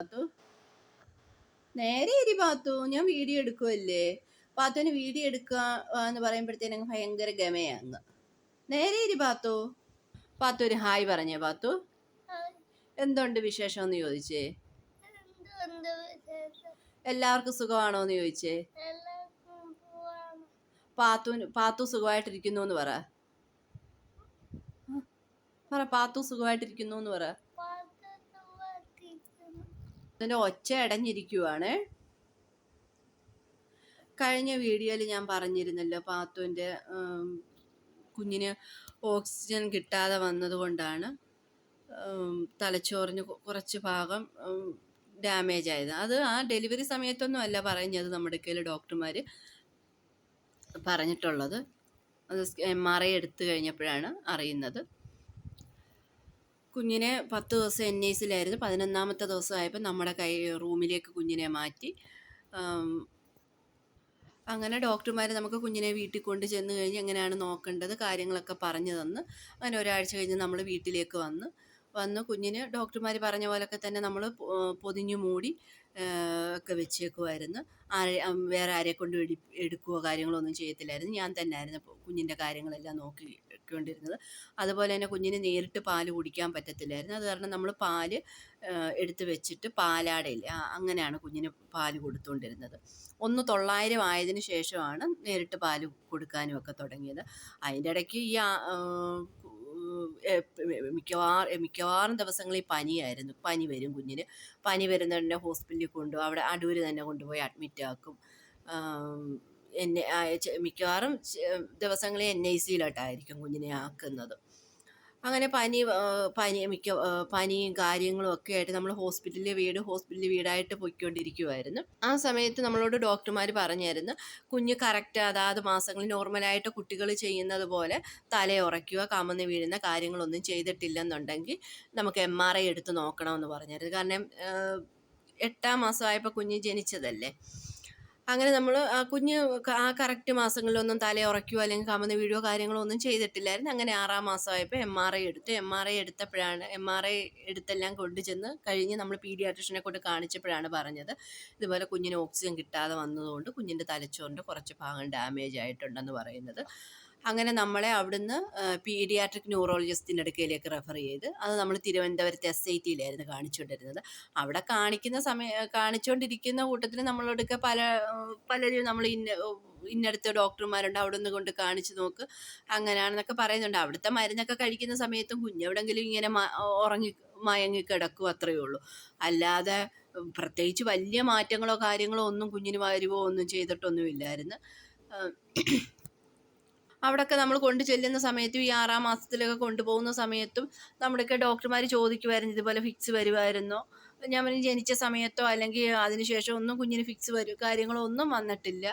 പാത്തു? നേരെ ഇരി പാത്തു ഞാൻ വീഡിയോ എടുക്കുമല്ലേ പാത്തുവിന് വീഡിയോ എടുക്കുക എന്ന് പറയുമ്പോഴത്തേനും ഭയങ്കര ഗമയാന്ന്. നേരെ ഇരി പാത്തു. പാത്തു ഒരു ഹായ് പറഞ്ഞേ പാത്തു. എന്തുണ്ട് വിശേഷം എന്ന് ചോദിച്ചേ എല്ലാവർക്കും സുഖമാണോ എന്ന് ചോദിച്ചേ? പാത്തുവിന് പാത്തു സുഖമായിട്ടിരിക്കുന്നു എന്ന് പറ. പറ പാത്തു സുഖമായിട്ടിരിക്കുന്നു എന്ന് പറ. അതിന്റെ ഒച്ച അടഞ്ഞിരിക്കുവാണ്. കഴിഞ്ഞ വീഡിയോയിൽ ഞാൻ പറഞ്ഞിരുന്നല്ലോ പാത്തുവിന്റെ കുഞ്ഞിന് ഓക്സിജൻ കിട്ടാതെ വന്നതുകൊണ്ടാണ് തലച്ചോറിന് കുറച്ച് ഭാഗം ഡാമേജ് ആയത്. അത് ആ ഡെലിവറി സമയത്തൊന്നും അല്ല പറഞ്ഞത് നമ്മുടെ കയ്യിൽ ഡോക്ടർമാർ പറഞ്ഞിട്ടുള്ളത്. അത് എം ആർ ഐ എടുത്തു കഴിഞ്ഞപ്പോഴാണ് അറിയുന്നത്. കുഞ്ഞിനെ പത്ത് ദിവസം എൻ ഐ സിയിലായിരുന്നു. പതിനൊന്നാമത്തെ ദിവസമായപ്പോൾ നമ്മുടെ കൈ റൂമിലേക്ക് കുഞ്ഞിനെ മാറ്റി. അങ്ങനെ ഡോക്ടർമാർ നമുക്ക് കുഞ്ഞിനെ വീട്ടിൽ കൊണ്ട് ചെന്ന് കഴിഞ്ഞ് എങ്ങനെയാണ് നോക്കേണ്ടത് കാര്യങ്ങളൊക്കെ പറഞ്ഞു തന്ന്. അങ്ങനെ ഒരാഴ്ച കഴിഞ്ഞ് നമ്മൾ വീട്ടിലേക്ക് വന്ന് വന്ന് കുഞ്ഞിന് ഡോക്ടർമാർ പറഞ്ഞ പോലൊക്കെ തന്നെ നമ്മൾ പൊതിഞ്ഞു മൂടി ഒക്കെ വെച്ചേക്കുമായിരുന്നു ആരെ വേറെ ആരെ കൊണ്ട് എടു എടുക്കുകയോ കാര്യങ്ങളോ ഒന്നും ചെയ്യത്തില്ലായിരുന്നു. ഞാൻ തന്നെ ആയിരുന്നു കുഞ്ഞിന്റെ കാര്യങ്ങളെല്ലാം നോക്കിക്കൊണ്ടിരുന്നത് അതുപോലെ തന്നെ കുഞ്ഞിന് നേരിട്ട് പാൽ കുടിക്കാൻ പറ്റത്തില്ലായിരുന്നു. അത് കാരണം നമ്മൾ പാൽ എടുത്ത് വെച്ചിട്ട് പാലാടയില്ല അങ്ങനെയാണ് കുഞ്ഞിന് പാൽ കൊടുത്തുകൊണ്ടിരുന്നത് ഒന്ന് തൊള്ളായിരം ആയതിനു ശേഷമാണ് നേരിട്ട് പാൽ കൊടുക്കാനും ഒക്കെ തുടങ്ങിയത്. അതിന്റെ ഇടയ്ക്ക് ഈ മിക്കവാറും മിക്കവാറും ദിവസങ്ങളിൽ പനിയായിരുന്നു. പനി വരും കുഞ്ഞിന്. പനി വരുന്നുണ്ടെങ്കിൽ ഹോസ്പിറ്റലിൽ കൊണ്ടുപോകും അവിടെ അടൂർ തന്നെ കൊണ്ടുപോയി അഡ്മിറ്റ് ആക്കും. എന്നെ മിക്കവാറും ദിവസങ്ങളിൽ എൻ ഐ സിയിലോട്ടായിരിക്കും കുഞ്ഞിനെ ആക്കുന്നത്. അങ്ങനെ പനി പനി മിക്ക പനിയും കാര്യങ്ങളും ഒക്കെ ആയിട്ട് നമ്മൾ ഹോസ്പിറ്റലിലെ വീട് ഹോസ്പിറ്റലിൽ വീടായിട്ട് പോയിക്കൊണ്ടിരിക്കുമായിരുന്നു ആ സമയത്ത് നമ്മളോട് ഡോക്ടർമാർ പറഞ്ഞായിരുന്നു കുഞ്ഞ് കറക്റ്റ് അതാത് മാസങ്ങളിൽ നോർമലായിട്ട് കുട്ടികൾ ചെയ്യുന്നത് പോലെ തലയുറയ്ക്കുക കമന്ന് വീഴുന്ന കാര്യങ്ങളൊന്നും ചെയ്തിട്ടില്ലെന്നുണ്ടെങ്കിൽ നമുക്ക് എം ആർ ഐ എടുത്ത് നോക്കണമെന്ന് പറഞ്ഞായിരുന്നു. കാരണം എട്ടാം മാസമായപ്പോൾ കുഞ്ഞ് ജനിച്ചതല്ലേ? അങ്ങനെ നമ്മൾ ആ കുഞ്ഞ് ആ കറക്റ്റ് മാസങ്ങളിലൊന്നും തലയുറയ്ക്കുകയോ അല്ലെങ്കിൽ കമന്ന് വീഴുകയോ കാര്യങ്ങളോ ഒന്നും ചെയ്തിട്ടില്ലായിരുന്നു. അങ്ങനെ ആറാം മാസമായപ്പോൾ എം ആർ ഐ എടുത്തു. എം ആർ ഐ എടുത്തപ്പോഴാണ് എം ആർ ഐ എടുത്തെല്ലാം കൊണ്ടുചെന്ന് കഴിഞ്ഞ് നമ്മൾ പീഡിയാട്രിഷനെ കൊണ്ട് കാണിച്ചപ്പോഴാണ് പറഞ്ഞത്. ഇതുപോലെ കുഞ്ഞിന് ഓക്സിജൻ കിട്ടാതെ വന്നതുകൊണ്ട് കുഞ്ഞിന്റെ തലച്ചോറിന്റെ കുറച്ച് ഭാഗം ഡാമേജ് ആയിട്ടുണ്ടെന്ന് പറയുന്നത്. അങ്ങനെ നമ്മളെ അവിടുന്ന് പീഡിയാട്രിക് ന്യൂറോളജിസ്റ്റിന്റെ അടുക്കലേക്ക് റെഫർ ചെയ്ത് അത് നമ്മൾ തിരുവനന്തപുരത്ത് എസ് ഐ ടിയിലായിരുന്നു കാണിച്ചുകൊണ്ടിരുന്നത്. അവിടെ കാണിക്കുന്ന സമയ കാണിച്ചുകൊണ്ടിരിക്കുന്ന കൂട്ടത്തിൽ നമ്മളോടൊക്കെ പല പലരും നമ്മൾ ഇന്ന ഇന്നടുത്ത് ഡോക്ടർമാരുണ്ട് അവിടെ നിന്ന് കൊണ്ട് കാണിച്ചു നോക്ക് അങ്ങനെയാണെന്നൊക്കെ പറയുന്നുണ്ട്. അവിടുത്തെ മരുന്നൊക്കെ കഴിക്കുന്ന സമയത്തും കുഞ്ഞെവിടെങ്കിലും ഇങ്ങനെ ഉറങ്ങി മയങ്ങി കിടക്കും അത്രയേ ഉള്ളൂ. അല്ലാതെ പ്രത്യേകിച്ച് വലിയ മാറ്റങ്ങളോ കാര്യങ്ങളോ ഒന്നും കുഞ്ഞിന് വരുവോ ഒന്നും ചെയ്തിട്ടൊന്നുമില്ലായിരുന്നു. അവിടെയൊക്കെ നമ്മൾ കൊണ്ടു ചെല്ലുന്ന സമയത്തും ഈ ആറാം മാസത്തിലൊക്കെ കൊണ്ടുപോകുന്ന സമയത്തും നമ്മുടെയൊക്കെ ഡോക്ടർമാർ ചോദിക്കുമായിരുന്നു ഇതുപോലെ ഫിക്സ് വരുമായിരുന്നോ ഞാൻ പറഞ്ഞു ജനിച്ച സമയത്തോ അല്ലെങ്കിൽ അതിനുശേഷം ഒന്നും കുഞ്ഞിന് ഫിക്സ് വരും കാര്യങ്ങളോ ഒന്നും വന്നിട്ടില്ല.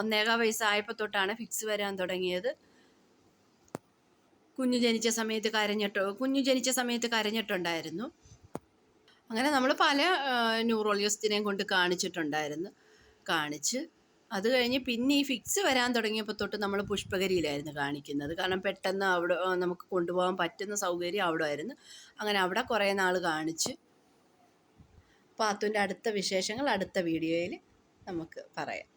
ഒന്നേകാ വയസ്സ് വയസ്സായപ്പോൾ തൊട്ടാണ് ഫിക്സ് വരാൻ തുടങ്ങിയത്. കുഞ്ഞു ജനിച്ച സമയത്ത് കരഞ്ഞിട്ടോ കുഞ്ഞു ജനിച്ച സമയത്ത് കരഞ്ഞിട്ടുണ്ടായിരുന്നു. അങ്ങനെ നമ്മൾ പല ന്യൂറോളജിസ്റ്റിനെയും കൊണ്ട് കാണിച്ചിട്ടുണ്ടായിരുന്നു. കാണിച്ച് അത് കഴിഞ്ഞ് പിന്നെ ഈ ഫിക്സ് വരാൻ തുടങ്ങിയപ്പോൾ തൊട്ട് നമ്മൾ പുഷ്പഗരിയിലായിരുന്നു കാണിക്കുന്നത്. കാരണം പെട്ടെന്ന് അവിടെ നമുക്ക് കൊണ്ടുപോകാൻ പറ്റുന്ന സൗകര്യം അവിടെ ആയിരുന്നു അങ്ങനെ അവിടെ കുറേ നാൾ കാണിച്ച് പാത്തുവിന്റെ അടുത്ത വിശേഷങ്ങൾ അടുത്ത വീഡിയോയിൽ നമുക്ക് പറയാം.